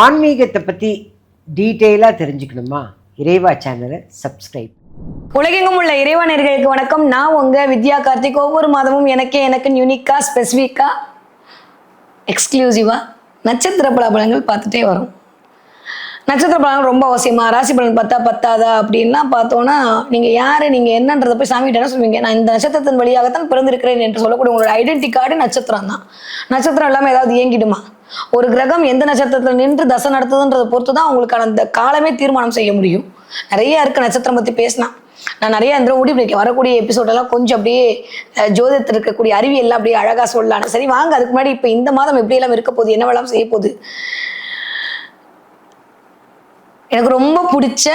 ஆன்மீகத்தை பற்றி டீட்டெயிலாக தெரிஞ்சுக்கணுமா? இறைவா சேனலை சப்ஸ்கிரைப். உலகெங்கும் உள்ள இறைவனர்களுக்கு வணக்கம். நான் உங்கள் வித்யா கார்த்திக். ஒவ்வொரு மாதமும் எனக்கே எனக்கு யூனிக்கா ஸ்பெசிஃபிக்காக எக்ஸ்க்ளூசிவாக நட்சத்திர பலாபலங்கள் பார்த்துட்டே வரும். நட்சத்திர பலன் ரொம்ப அவசியமாக ராசி பலன் பார்த்தா பத்தாதா அப்படின்லாம் பார்த்தோன்னா நீங்கள் யார் நீங்கள் என்னன்றதை போய் சாமிகிட்ட என்ன சொல்லுவீங்க நான் இந்த நட்சத்திரத்தின் வழியாகத்தான் பிறந்திருக்கிறேன் என்று சொல்லக்கூடிய உங்களோட ஐடென்டி கார்டு நட்சத்திரம் தான் நட்சத்திரம் இல்லாமல் ஏதாவது இயங்கிடுமா? ஒரு கிரகம் எந்த நட்சத்திரத்தில் நின்று தசை நடத்துதுன்றதை பொறுத்து தான் உங்களுக்கான அந்த காலமே தீர்மானம் செய்ய முடியும். நிறைய இருக்கு நட்சத்திரம் பத்தி பேசினா. நான் நிறைய இந்த ஓடி பிடிக்க வரக்கூடிய எபிசோடெல்லாம் கொஞ்சம் அப்படியே அஹ், ஜோதிடத்தில் இருக்கக்கூடிய அறிவியெல்லாம் அப்படியே அழகா சொல்லலாம் சரி வாங்க அதுக்கு முன்னாடி இப்போ இந்த மாதம் எப்படி எல்லாம் இருக்க போகுது என்னவெல்லாம் செய்ய போகுது. எனக்கு ரொம்ப பிடிச்ச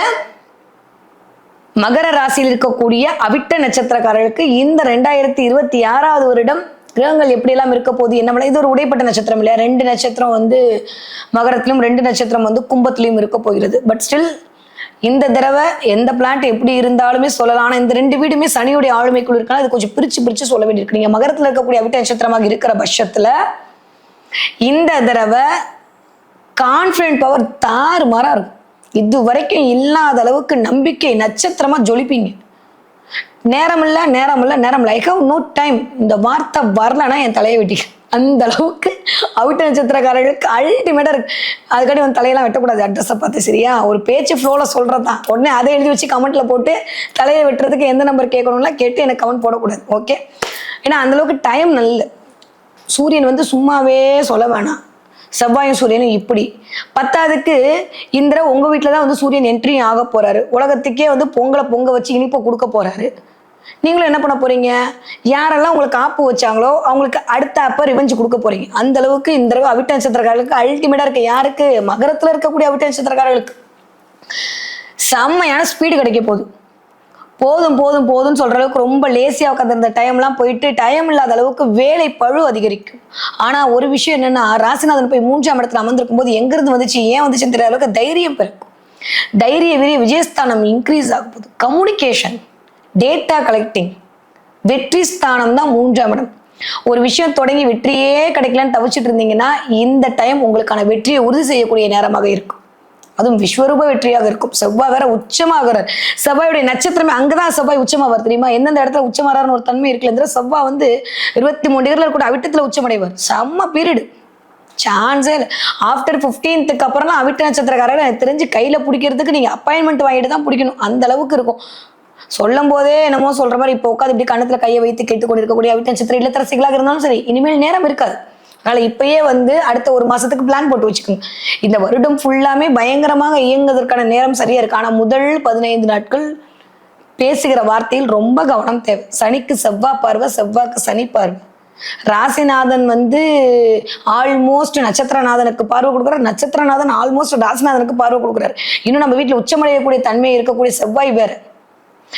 மகர ராசியில் இருக்கக்கூடிய அவிட்ட நட்சத்திரக்காரர்களுக்கு இந்த ரெண்டாயிரத்தி இருபத்தி ஆறாவது வருடம் கிரகங்கள் எப்படியெல்லாம் இருக்க போகுது என்ன இது ஒரு உடைப்பட்ட நட்சத்திரம் இல்லையா? ரெண்டு நட்சத்திரம் வந்து மகரத்திலும் ரெண்டு நட்சத்திரம் வந்து கும்பத்திலையும் இருக்க போகிறது. பட் ஸ்டில் இந்த தடவை எந்த பிளான்ட் எப்படி இருந்தாலுமே சொல்லலாம். ஆனால் இந்த ரெண்டு வீடுமே சனியுடைய ஆளுமைக்குள் இருக்கனால அது கொஞ்சம் பிரிச்சு பிரித்து சொல்ல வேண்டியிருக்கு. நீங்கள் மகரத்தில் இருக்கக்கூடிய அவிட்ட நட்சத்திரமாக இருக்கிற பட்சத்தில் இந்த தடவை கான்ஃபிடென்ட் பவர் தாறுமாறா இருக்கும். இது வரைக்கும் இல்லாத அளவுக்கு நம்பிக்கை நட்சத்திரமாக ஜொலிப்பீங்க. நேரம் இல்ல நேரம் இல்ல நேரம் இல்லை ஐ ஹவ் நோ டைம் இந்த வார்த்தை வரலன்னா என் தலையை வெட்டி. அந்த அளவுக்கு அவுட்டு நட்சத்திரக்காரர்களுக்கு அல்டிமேட்டாக இருக்கு. அதுக்காண்டி வந்து தலையெல்லாம் வெட்டக்கூடாது. அட்ரஸை பார்த்து சரியா? ஒரு பேச்சு ஃப்ளோவில் சொல்கிறது தான் உடனே அதை எழுதி வச்சு கமெண்ட்டில் போட்டு தலையை வெட்டுறதுக்கு எந்த நம்பர் கேட்கணும்லாம் கேட்டு எனக்கு கமெண்ட் போடக்கூடாது. ஓகே ஏன்னா அந்த அளவுக்கு டைம் நல்ல சூரியன் வந்து சும்மாவே சொல்ல வேணாம். செவ்வாயும் சூரியனும் இப்படி. பத்தாவதுக்கு இந்திர உங்கள் வீட்டில் தான் வந்து சூரியன் என்ட்ரியும் ஆக போகிறாரு உலகத்துக்கே வந்து பொங்கலை பொங்க வச்சு இனிப்பை கொடுக்க போகிறாரு நீங்களும் என்ன பண்ண போறீங்க? யாரெல்லாம் உங்களுக்கு ஆப்பு வச்சாங்களோ அவங்களுக்கு அடுத்த அப்ப ரிவெஞ்சு கொடுக்க போறீங்க. அந்த அளவுக்கு இந்த தடவை அவிட்ட நட்சத்திரக்காரர்களுக்கு அல்டிமேட்டா இருக்கு. யாருக்கு? மகரத்துல இருக்கக்கூடிய அவிட்ட நட்சத்திரக்காரர்களுக்கு செம்மையான ஸ்பீடு கிடைக்க போகுது. போதும் போதும் போதும்னு சொல்ற அளவுக்கு ரொம்ப லேசியா உட்காந்து டைம்லாம் போயிட்டு டைம் இல்லாத அளவுக்கு வேலை பழு அதிகரிக்கும். ஆனா ஒரு விஷயம் என்னன்னா ராசிநாதன் போய் மூன்றாம் இடத்துல அமர்ந்திருக்கும் போது எங்கிருந்து வந்துச்சு ஏன் வந்துச்சுன்னு தெரியாத அளவுக்கு தைரியம் பிறக்கும். தைரிய விரிய விஜயஸ்தானம் இன்க்ரீஸ் ஆகும் போது கம்யூனிகேஷன் டேட்டா கலெக்டிங் வெற்றி ஸ்தானம் தான் மூன்றாம் இடம். ஒரு விஷயம் தொடங்கி வெற்றியே கிடைக்கலன்னு தவிச்சிட்டு இருந்தீங்கன்னா இந்த டைம் உங்களுக்கான வெற்றியை உறுதி செய்யக்கூடிய நேரமாக இருக்கும். அதுவும் விஸ்வரூப வெற்றியாக இருக்கும். செவ்வாய் வேற உச்சமாகிறார். செவ்வாயுடைய நட்சத்திரமே அங்கதான் செவ்வாய் உச்சமாவார் தெரியுமா? எந்தெந்த இடத்துல உச்சமாறாருன்னு ஒரு தன்மை இருக்குல்ல செவ்வாய் வந்து இருபத்தி மூணு டிகிரில கூட அவிட்டத்துல உச்சமடைவார். செம்ம பீரியடு. சான்ஸே இல்லை. ஆஃப்டர் ஃபிஃப்டீன்த்துக்கு அப்புறம்லாம் அவிட்ட நட்சத்திரக்காரர்கள் எனக்கு தெரிஞ்சு கையில் பிடிக்கிறதுக்கு நீங்கள் அப்பாயின்மெண்ட் வாங்கிட்டு தான் பிடிக்கணும். அந்த அளவுக்கு இருக்கும். சொல்லும் போதே என்னமோ சொல்ற மாதிரி இப்போ உட்காந்து இப்படி கணத்துல கையை வைத்து கேட்டுக்கொண்டு இருக்கக்கூடிய அவிட்ட நட்சத்திர இல்லத்தரசிகளாக இருந்தாலும் சரி இனிமேல் நேரம் இருக்காது. அதனால இப்பயே வந்து அடுத்த ஒரு மாசத்துக்கு பிளான் போட்டு வச்சுக்கோங்க. இந்த வருடம் ஃபுல்லாமே பயங்கரமாக இயங்குவதற்கான நேரம் சரியா இருக்கு. ஆனா முதல் பதினைந்து நாட்கள் பேசுகிற வார்த்தையில் ரொம்ப கவனம் தேவை. சனிக்கு செவ்வாய் பார்வை செவ்வாய்க்கு சனி பார்வை. ராசிநாதன் வந்து ஆல்மோஸ்ட் நட்சத்திரநாதனுக்கு பார்வை கொடுக்குறாரு. நட்சத்திரநாதன் ஆல்மோஸ்ட் ராசிநாதனுக்கு பார்வை கொடுக்குறாரு. இன்னும் நம்ம வீட்டில் உச்சமடையக்கூடிய தன்மை இருக்கக்கூடிய செவ்வாய் வேறு.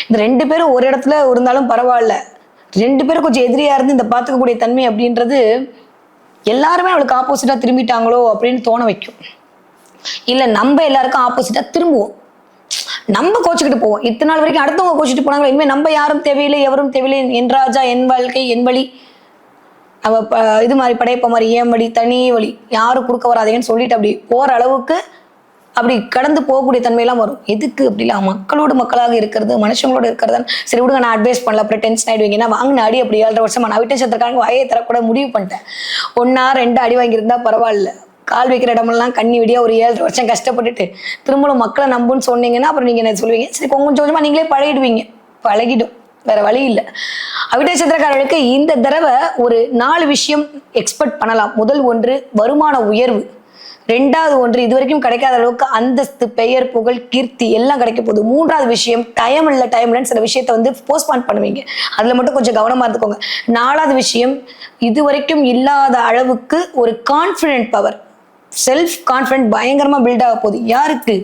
இந்த ரெண்டு பேரும் ஒரு இடத்துல இருந்தாலும் பரவாயில்ல. ரெண்டு பேரும் கொஞ்சம் எதிரியா இருந்து இந்த பார்த்துக்கக்கூடிய தன்மை அப்படின்றது எல்லாருமே அவளுக்கு ஆப்போசிட்டா திரும்பிட்டாங்களோ அப்படின்னு தோண வைக்கும். இல்ல நம்ம எல்லாருக்கும் ஆப்போசிட்டா திரும்புவோம். நம்ம கோச்சுக்கிட்டு போவோம். இத்தனை நாள் வரைக்கும் அடுத்தவங்க கோச்சிட்டு போனாங்களோ இனிமேல் நம்ம யாரும் தேவையில்லை எவரும் தேவையில்லை. என் ராஜா என் வாழ்க்கை என் வழி. அவ இது மாதிரி படையப்ப மாதிரி ஏன் வழி தனி வழி. யாரும் குறுக்க வராதீங்கன்னு சொல்லிட்டு அப்படி போற அளவுக்கு அப்படி கடந்து போகக்கூடிய தன்மையெல்லாம் வரும். எதுக்கு அப்படிலாம் மக்களோடு மக்களாக இருக்கிறது மனுஷங்களோட இருக்கிறது சரி விடுங்க நான் அட்வைஸ் பண்ணல அப்புறம் டென்ஷன் ஆகிடுவீங்க நான் வாங்கின அடி அப்படி ஏழரை வருஷமா நான் விட்ட சத்திரக்காரங்க வாயை தரக்கூட முடிவு பண்ணிட்டேன். ஒன்றா ரெண்டு அடி வாங்கியிருந்தா பரவாயில்ல. கால் வைக்கிற இடமெல்லாம் கண்ணி விடியா ஒரு ஏழரை வருஷம் கஷ்டப்பட்டுட்டு திரும்பவும் மக்களை நம்புன்னு சொன்னீங்கன்னா அப்புறம் நீங்கள் என்ன சொல்லுவீங்க? சரி கொஞ்சம் கொஞ்சமாக நீங்களே பழகிடுவீங்க. பழகிடும். வேற வழி இல்லை. அவிட்ட சந்திரக்காரர்களுக்கு இந்த தடவை ஒரு நாலு விஷயம் எக்ஸ்பெக்ட் பண்ணலாம். முதல் ஒன்று வருமான உயர்வு. ரெண்டாவது ஒன்று இது வரைக்கும் கிடைக்காத அளவுக்கு அந்தஸ்து பெயர் புகழ் கீர்த்தி எல்லாம் கிடைக்க போகுது. மூன்றாவது விஷயம் டைம் இல்லை டைம் இல்லைன்னு சில விஷயத்தை வந்து போஸ்ட்பான் பண்ணுவீங்க. அதுல மட்டும் கொஞ்சம் கவனமா இருந்துக்கோங்க. நாலாவது விஷயம் இது வரைக்கும் இல்லாத அளவுக்கு ஒரு கான்ஃபிடென்ட் பவர் செல்ஃப் கான்ஃபிடென்ட் பயங்கரமா பில்ட் ஆக போகுது. யாருக்கு?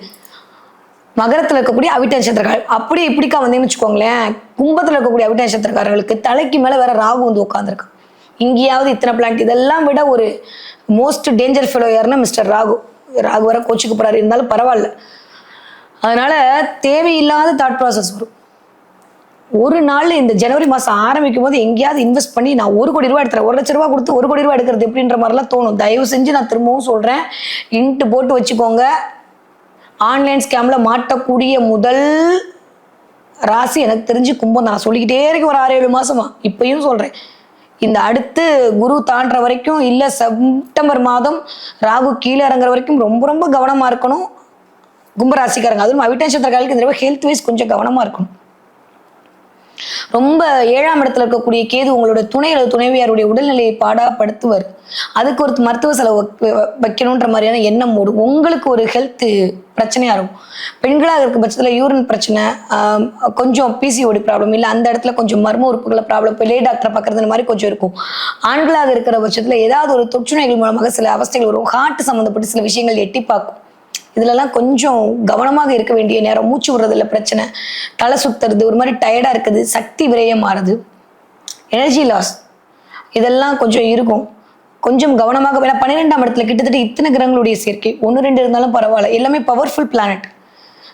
மகரத்தில் இருக்கக்கூடிய அவிட்ட நட்சத்திரக்காரர்கள் அப்படியே இப்படிக்கா வந்தீங்கன்னு வச்சுக்கோங்களேன். கும்பத்தில் இருக்கக்கூடிய அவிட்ட நட்சத்திரக்காரர்களுக்கு தலைக்கு மேலே வேற ராகு வந்து உட்காந்துருக்கு இங்கேயாவது இத்தனை பிளான்ட் இதெல்லாம் விட ஒரு மோஸ்ட் டேஞ்சர் ஃபெலோ யாருன்னா மிஸ்டர் ராகு. ராகு வர கோச்சுக்கு போறாரு. இருந்தாலும் பரவாயில்ல. அதனால தேவையில்லாத தாட் ப்ராசஸ் வரும். ஒரு நாள் இந்த ஜனவரி மாதம் ஆரம்பிக்கும் போது எங்கேயாவது இன்வெஸ்ட் பண்ணி நான் ஒரு கோடி ரூபா எடுத்துறேன். ஒரு லட்ச ரூபா கொடுத்து ஒரு கோடி ரூபா எடுக்கிறது எப்படின்ற மாதிரிலாம் தோணும். தயவு செஞ்சு நான் திரும்பவும் சொல்கிறேன் இன்ட்டு போட்டு வச்சுக்கோங்க. ஆன்லைன் ஸ்கேமில் மாட்டக்கூடிய முதல் ராசி எனக்கு தெரிஞ்சு கும்பம் தான். நான் சொல்லிக்கிட்டே இருக்கேன் ஒரு ஆறு ஏழு மாதமா இப்பயும் சொல்கிறேன் இந்த அடுத்து குரு தாண்டுற வரைக்கும் இல்லை செப்டம்பர் மாதம் ராகு கீழே இறங்குற வரைக்கும் ரொம்ப ரொம்ப கவனமா இருக்கணும். கும்பராசிக்காரங்க அதுவும் அவிட்ட நட்சத்திரக்காரர்களுக்கு இந்த தடவை ஹெல்த் வைஸ் கொஞ்சம் கவனமா இருக்கணும். ரொம்ப ஏழாம் இடத்துல இருக்கக்கூடிய கேது உங்களோட துணை அல்லது துணைவியாருடைய உடல்நிலையை பாடாப்படுத்துவார். அதுக்கு ஒரு மருத்துவ செலவு வைக்கணுன்ற மாதிரியான எண்ணம் ஓடும் உங்களுக்கு ஒரு ஹெல்த்து பிரச்சனையாக இருக்கும். பெண்களாக இருக்க பட்சத்தில் யூரின் பிரச்சனை கொஞ்சம் பிசிஓடி ப்ராப்ளம் இல்லை அந்த இடத்துல கொஞ்சம் மர்ம உறுப்புகளை ப்ராப்ளம் இப்போ லே டாக்டரை பார்க்குறது இந்த மாதிரி கொஞ்சம் இருக்கும். ஆண்களாக இருக்கிற பட்சத்தில் ஏதாவது ஒரு தொற்று நோய்கள் மூலமாக சில அவஸ்தைகள் வரும். ஹார்ட் சம்மந்தப்பட்ட சில விஷயங்கள் எட்டி பார்க்கும். இதுலலாம் கொஞ்சம் கவனமாக இருக்க வேண்டிய நேரம் மூச்சு விடுறதுல பிரச்சனை. தலை சுத்துறது ஒரு மாதிரி டயர்டாக இருக்குது சக்தி விரயம் மாறுது. எனர்ஜி லாஸ் இதெல்லாம் கொஞ்சம் இருக்கும். கொஞ்சம் கவனமாக வேணா பன்னிரெண்டாம் இடத்துல கிட்டத்தட்ட இத்தனை கிரகங்களுடைய சேர்க்கை ஒன்று ரெண்டு இருந்தாலும் பரவாயில்ல. எல்லாமே பவர்ஃபுல் பிளானட்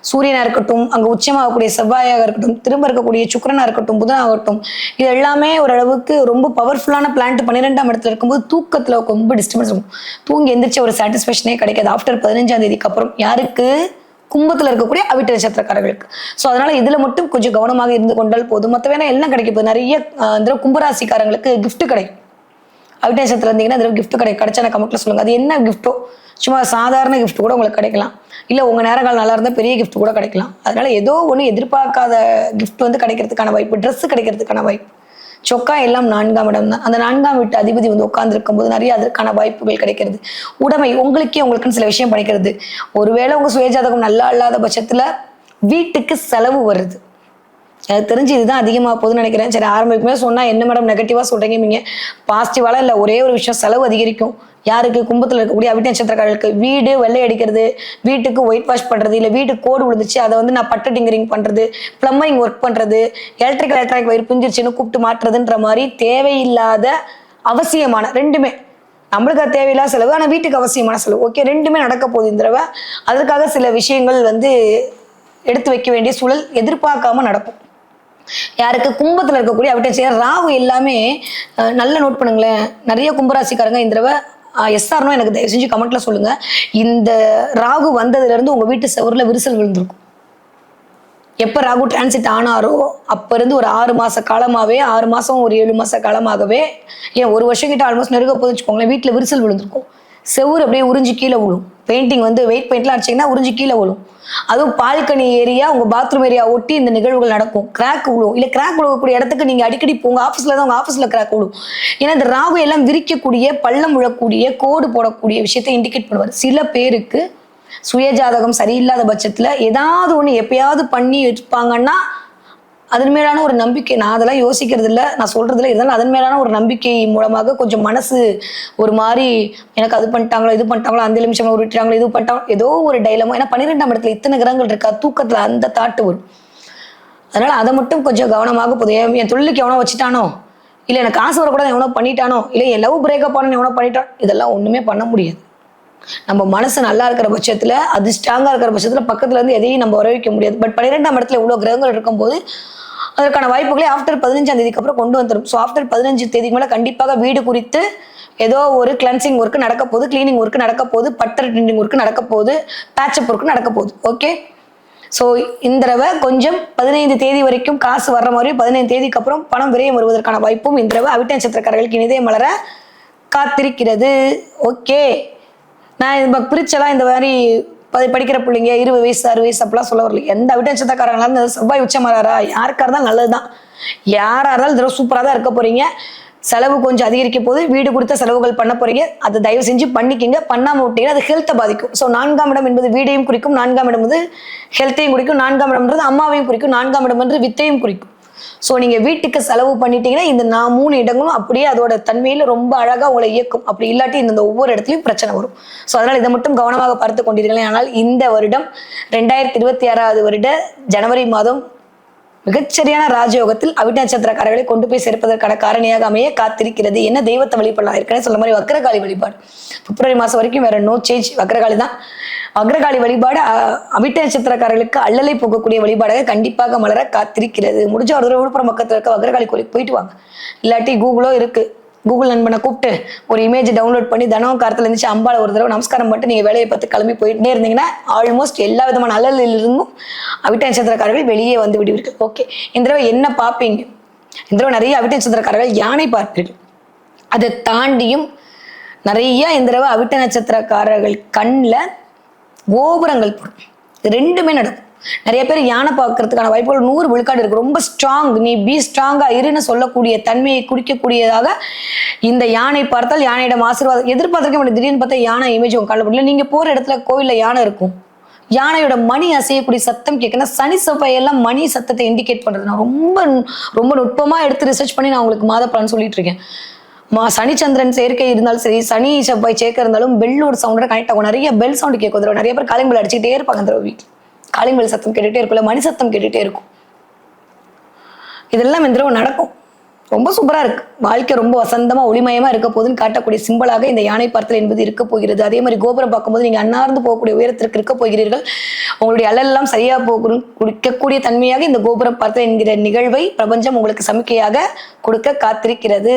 சூரியனா இருக்கட்டும் அங்க உச்சமாகக்கூடிய செவ்வாயாக இருக்கட்டும் திரும்ப இருக்கக்கூடிய சுக்கிரனா இருக்கட்டும் புதனாகட்டும் இது எல்லாமே ஓரளவுக்கு ரொம்ப பவர்ஃபுல்லான பிளான்ட் பன்னிரெண்டாம் இடத்துல இருக்கும்போது தூக்கத்துல ரொம்ப டிஸ்டர்பன்ஸ் இருக்கும். தூங்கி எந்திரிச்ச ஒரு சாட்டிஸ்ஃபேக்ஷனே கிடைக்காது. ஆஃப்டர் பதினஞ்சாம் தேதிக்கு அப்புறம் யாருக்கு? கும்பத்தில் இருக்கக்கூடிய அவிட்ட நட்சத்திரக்காரர்களுக்கு. ஸோ அதனால இதில் மட்டும் கொஞ்சம் கவனமாக இருந்து கொண்டால் போதும். மற்ற வேணா எல்லாம் கிடைக்கும் நிறைய இந்த கும்பராசிக்காரங்களுக்கு கிஃப்ட் கிடைக்கும். அவிட்ட இருந்தீங்கன்னா அது gift கிடைக்கும் கிடைச்சா நான் கமெண்ட்ல சொல்லுங்க. அது என்ன கிஃப்ட்டோ சும்மா சாதாரண கிஃப்ட் கூட உங்களுக்கு கிடைக்கலாம். இல்லை உங்க நேரங்கள் நல்லா இருந்தால் பெரிய கிஃப்ட் கூட கிடைக்கலாம். அதனால ஏதோ ஒன்று எதிர்பார்க்காத கிஃப்ட் வந்து கிடைக்கிறதுக்கான வாய்ப்பு ட்ரெஸ்ஸு கிடைக்கிறதுக்கான வாய்ப்பு. சொக்கா எல்லாம் நான்காம் இடம் தான். அந்த நான்காம் வீட்டு அதிபதி வந்து உட்காந்துருக்கும் போது நிறைய அதற்கான வாய்ப்புகள் கிடைக்கிறது. உடமை உங்களுக்கே உங்களுக்குன்னு சில விஷயம் பண்ணிக்கிறது. ஒருவேளை உங்க சுயஜாதகம் நல்லா இல்லாத பட்சத்துல வீட்டுக்கு செலவு வருது. எனக்கு தெரிஞ்சு இதுதான் அதிகமாக போகுதுன்னு நினைக்கிறேன். சரி ஆரம்பிக்குமே சொன்னால் என்ன மேடம் நெகட்டிவாக சொல்கிறீங்க நீங்க? பாசிட்டிவாலாம் இல்லை ஒரே ஒரு விஷயம் செலவு அதிகரிக்கும். யாருக்கு? கும்பத்தில் இருக்கக்கூடிய அவிட்ட நட்சத்திரக்காரர்களுக்கு வீடு வெள்ளை அடிக்கிறது வீட்டுக்கு ஒயிட் வாஷ் பண்ணுறது இல்லை வீட்டுக்கு கோடு விழுந்துச்சு அதை வந்து நான் பட்டு டிங்கரிங் பண்ணுறது ப்ளம்பரிங் ஒர்க் பண்ணுறது எலக்ட்ரிக்கல் எலக்ட்ரானிக் வயிறு பிஞ்சிருச்சுன்னு கூப்பிட்டு மாட்டுறதுன்ற மாதிரி தேவையில்லாத அவசியமான ரெண்டுமே. நம்மளுக்கு அது தேவையில்லாத செலவு ஆனால் வீட்டுக்கு அவசியமான செலவு. ஓகே ரெண்டுமே நடக்க போகுது இந்த தடவை. அதற்காக சில விஷயங்கள் வந்து எடுத்து வைக்க வேண்டிய சூழல் எதிர்பார்க்காம நடக்கும். யாருக்கு கும்பத்தில் இருக்கக்கூடிய அவட்ட ராகு எல்லாமே நல்ல நோட் பண்ணுங்களேன். நிறைய கும்பராசிக்காரங்க இந்த தடவை எஸ்ஆர்னோ எனக்கு தயவு செஞ்சு கமெண்ட்ல சொல்லுங்க. இந்த ராகு வந்ததுலேருந்து உங்கள் வீட்டு செவரில் விரிசல் விழுந்திருக்கும். எப்போ ராகு டிரான்சிட் ஆனாரோ அப்போ இருந்து ஒரு ஆறு மாத காலமாகவே ஆறு மாதம் ஒரு ஏழு மாத காலமாகவே ஏன் ஒரு வருஷம் கிட்ட ஆல்மோஸ்ட் நெருங்க போதுச்சுக்கோங்களேன் வீட்டில் விரிசல் விழுந்திருக்கும். செவுரு அப்படியே உறிஞ்சி கீழே விழும் பெயிண்டிங் வந்து வெயிட் பெயிண்ட்லாம் அடிச்சிங்கன்னா உறிஞ்சி கீழே விழும் அதுவும் பால்கனி ஏரியா உங்க பாத்ரூம் ஏரியா ஒட்டி இந்த நிகழ்வுகள் நடக்கும். கிராக் விழும் இல்லை கிராக் விழுகக்கூடிய இடத்துக்கு நீங்க அடிக்கடி போங்க. ஆஃபீஸ்ல தான் உங்க ஆஃபீஸ்ல கிராக் விழும் ஏன்னா இந்த ராகு எல்லாம் விரிக்கக்கூடிய பள்ளம் விழக்கூடிய கோடு போடக்கூடிய விஷயத்தை இண்டிகேட் பண்ணுவார். சில பேருக்கு சுயஜாதகம் சரியில்லாத பட்சத்துல ஏதாவது ஒன்று எப்பயாவது பண்ணி இருப்பாங்கன்னா அதன் மேலான ஒரு நம்பிக்கை நான் அதெல்லாம் யோசிக்கிறது இல்லை நான் சொல்கிறதில்ல இருந்தாலும் அதன் மேலான ஒரு நம்பிக்கை மூலமாக கொஞ்சம் மனசு ஒரு மாதிரி எனக்கு அது பண்ணிட்டாங்களோ இது பண்ணிட்டாங்களோ அந்த நிமிஷம் விட்டுறாங்களோ இது பண்ணிட்டாங்களோ ஏதோ ஒரு டைலமோ ஏன்னா பன்னிரெண்டாம் இடத்துல இத்தனை கிரகங்கள் இருக்கா? தூக்கத்தில் அந்த தாட்டு வரும். அதனால் அதை மட்டும் கொஞ்சம் கவனமாக போதும் என் என் தொழிலுக்கு எவனோ வச்சுட்டானோ? இல்லை எனக்கு காசு வரக்கூடாது எவனோ பண்ணிட்டானோ? இல்லை என் லவ் பிரேக்கப் ஆனு எவனோ பண்ணிட்டான்? இதெல்லாம் ஒன்றுமே பண்ண முடியாது. நம்ம மனசு நல்லா இருக்கிற பட்சத்தில் அது ஸ்ட்ராங்காக இருக்கிற பட்சத்தில் பக்கத்துலேருந்து எதையும் நம்ம வர வைக்க முடியாது. பட் பன்னிரெண்டாம் இடத்துல இவ்வளோ கிரகங்கள் இருக்கும்போது அதற்கான வாய்ப்புகளை ஆஃப்டர் பதினஞ்சாம் தேதிக்கு அப்புறம் கொண்டு வந்துடும் ஸோ ஆஃப்டர் பதினஞ்சு தேதிக்கு மேலே கண்டிப்பாக வீடு குறித்து ஏதோ ஒரு கிளன்சிங் ஒர்க் நடக்க போகுது கிளீனிங் ஒர்க் நடக்க போகுது பட்டர் டிண்டிங் ஒர்க் நடக்க போகுது பேட்சப் ஒர்க் நடக்க போகுது. ஓகே ஸோ இந்த தடவை கொஞ்சம் பதினைந்து தேதி வரைக்கும் காசு வர்ற மாதிரி பதினைந்து தேதிக்கு அப்புறம் பணம் விரயம் வருவதற்கான வாய்ப்பும் இந்த தடவை அவிட்ட நட்சத்திரக்காரர்களுக்கு இனிதே மலர காத்திருக்கிறது. ஓகே நான் இது பிரிச்செல்லாம் இந்த மாதிரி படிக்கிற பிள்ளைங்க இருபது வயசு அறுபது வயசு அப்படிலாம் சொல்ல வரல. எந்த அவிட்ட நட்சத்திரக்காரங்களா இருந்தாலும் செவ்வாய் உச்சமாறாரா யாருக்கா இருந்தாலும் நல்லதுதான். யாராக இருந்தாலும் இந்த தடவை சூப்பராக தான் இருக்க போகிறீங்க செலவு கொஞ்சம் அதிகரிக்க போது வீடு கொடுத்த செலவுகள் பண்ண போறீங்க. அதை தயவு செஞ்சு பண்ணிக்கிங்க. பண்ணாம விட்டீங்கன்னா அது ஹெல்த்தை பாதிக்கும். ஸோ நான்காம் இடம் என்பது வீடையும் குறிக்கும். நான்காம் இடம் வந்து ஹெல்த்தையும் குறிக்கும். நான்காம் இடம்ன்றது அம்மாவையும் குறிக்கும். நான்காம் இடம் என்று வித்தையும் குறிக்கும். ஸோ நீங்கள் வீட்டுக்கு செலவு பண்ணிட்டீங்கன்னா இந்த நான் மூணு இடங்களும் அப்படியே அதோட தன்மையில் ரொம்ப அழகாக உங்களை இயக்கும். அப்படி இல்லாட்டி இந்த ஒவ்வொரு இடத்துலையும் பிரச்சனை வரும். ஸோ அதனால் இதை மட்டும் கவனமாக பார்த்து கொண்டீர்கள் ஆனால் இந்த வருடம் ரெண்டாயிரத்தி இருபத்தி ஆறாவது வருட ஜனவரி மாதம் மிகச்சரியான ராஜயோகத்தில் அவிட்ட நட்சத்திரக்காரர்களை கொண்டு போய் சேர்ப்பதற்கான காரணியாக அமைய காத்திருக்கிறது. என்ன தெய்வத்தை வழிபடலாம்? ஏற்கனவே சொல்ல மாதிரி வக்கரகாளி வழிபாடு. பிப்ரவரி மாசம் வரைக்கும் வேற நோ சேஞ்ச் வக்கரகாளி தான். அக்ரகாளி வழிபாடு அவிட்ட நட்சத்திரக்காரர்களுக்கு அல்லலை போகக்கூடிய வழிபாடாக கண்டிப்பாக மலர காத்திருக்கிறது. முடிஞ்ச ஒரு தடவை விழுப்புரம் பக்கத்தில் இருக்க அக்ரகாளி கோயிலுக்கு போயிட்டு வாங்க. இல்லாட்டி கூகுளோ இருக்கு. கூகுள் நண்பனை கூப்பிட்டு ஒரு இமேஜ் டவுன்லோட் பண்ணி தினம் காலத்துல இருந்துச்சு அம்பாளை ஒரு தடவை நமஸ்காரம் பண்ணிட்டு நீங்க வேலையை பார்த்து கிளம்பி போயிட்டே இருந்தீங்கன்னா ஆல்மோஸ்ட் எல்லா விதமான அலலிலிருந்தும் அவிட்ட நட்சத்திரக்காரர்கள் வெளியே வந்து விடுவீர்கள். ஓகே இந்த தடவை என்ன பார்ப்பீங்க? இந்த தடவை நிறைய அவிட்ட நட்சத்திரக்காரர்கள் யானை பார்ப்பீர்கள். அதை தாண்டியும் நிறைய இந்த தடவை அவிட்ட நட்சத்திரக்காரர்கள் கண்ணில் கோபுரங்கள் போடும். ரெண்டுமே நடக்கும். நிறைய பேர் யானை பார்க்கறதுக்கான வாய்ப்புகள் நூறு விழுக்காடு இருக்கு. ரொம்ப ஸ்ட்ராங் நீ பி ஸ்ட்ராங்கா இருன்னு சொல்லக்கூடிய தன்மையை குடிக்கக்கூடியதாக இந்த யானை பார்த்தால் யானையிடம் ஆசீர்வாதம். எதிர்பார்த்திருக்க முடியும் திடீர்னு பார்த்தா யானை இமேஜ் உங்க கால முடியல நீங்க போற இடத்துல கோயில்ல யானை இருக்கும். யானையோட மணி அசையக்கூடிய சத்தம் கேட்கணும் சனி செவ்வாய் எல்லாம் மணி சத்தத்தை இண்டிகேட் பண்றது. நான் ரொம்ப ரொம்ப நுட்பமா எடுத்து ரிசர்ச் பண்ணி நான் உங்களுக்கு மாத பலன் சொல்லிட்டு இருக்கேன். மா சனிச்சந்திரன் சேர்க்கை இருந்தாலும் சரி சனி செவ்வாய் சேர்க்க இருந்தாலும் பெல்லோட சவுண்டோட கனெக்ட் ஆகும். நிறைய பெல் சவுண்ட் கேட்கும். நிறைய பேர் கலைங்களை பெல் அடிச்சுக்கிட்டே இருப்பாங்க அந்த வீட்டில் காலிங் சத்தம் கேட்டுகிட்டே இருக்கும்ல மணி சத்தம் கேட்டுகிட்டே இருக்கும். இதெல்லாம் இந்த தடவை நடக்கும். ரொம்ப சூப்பராக இருக்கு. வாழ்க்கை ரொம்ப வசந்தமாக ஒளிமயமாக இருக்க போதுன்னு காட்டக்கூடிய சிம்பிளாக இந்த யானை பார்த்தல் என்பது இருக்க போகிறது. அதே மாதிரி கோபுரம் பார்க்கும்போது நீங்கள் அன்னார்ந்து போகக்கூடிய உயரத்திற்கு இருக்க போகிறீர்கள். உங்களுடைய அலெல்லாம் சரியாக போகணும் குடிக்கக்கூடிய தன்மையாக இந்த கோபுரம் பார்த்தல் என்கிற நிகழ்வை பிரபஞ்சம் உங்களுக்கு சமிக்கையாக கொடுக்க காத்திருக்கிறது.